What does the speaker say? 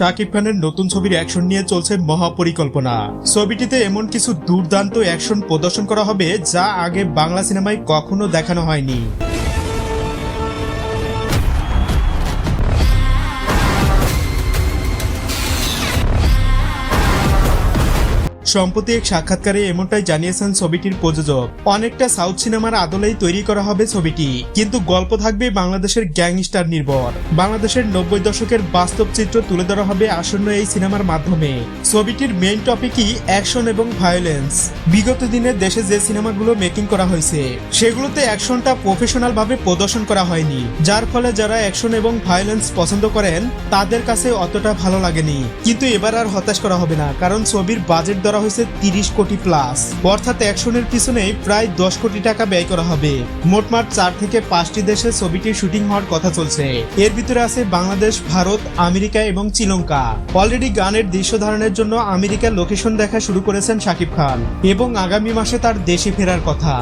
শাকিব খানের নতুন ছবির অ্যাকশন নিয়ে চলছে মহাপরিকল্পনা। ছবিটিতে এমন কিছু দুর্দান্ত অ্যাকশন প্রদর্শন করা হবে যা আগে বাংলা সিনেমায় কখনো দেখানো হয়নি। সম্প্রতি এক সাক্ষাৎকারে এমনটাই জানিয়েছেন ছবিটির প্রযোজক। অনেকটা সাউথ সিনেমার আদলেই তৈরি করা হবে ছবিটি। কিন্তু গল্প থাকবে বাংলাদেশের গ্যাংস্টার নির্ভর। বাংলাদেশের নব্বই দশকের বাস্তব চিত্র তুলে ধরা হবে আসন্ন এই সিনেমার মাধ্যমে। ছবিটির মেইন টপিকই অ্যাকশন এবং ভায়োলেন্স বিগত দিনে দেশে যে সিনেমাগুলো মেকিং করা হয়েছে, সেগুলোতে অ্যাকশনটা প্রফেশনাল ভাবে প্রদর্শন করা হয়নি। যার ফলে যারা অ্যাকশন এবং ভায়োলেন্স পছন্দ করেন, তাদের কাছে অতটা ভালো লাগেনি। কিন্তু এবার আর হতাশ করা হবে না, কারণ ছবির বাজেট ধরা হয়েছে তিরিশ কোটি প্লাস অর্থাৎ অ্যাকশনের পিছনে প্রায় দশ কোটি টাকা ব্যয় করা হবে। মোটমাট চার থেকে পাঁচটি দেশে ছবিটির শুটিং হওয়ার কথা চলছে। এর ভিতরে আছে বাংলাদেশ, ভারত, আমেরিকা এবং শ্রীলঙ্কা। অলরেডি গানের দৃশ্য ধারণের জন্য আমেরিকার লোকেশন দেখা শুরু করেছেন শাকিব খান। এবং আগামী মাসে তার দেশে ফেরার কথা।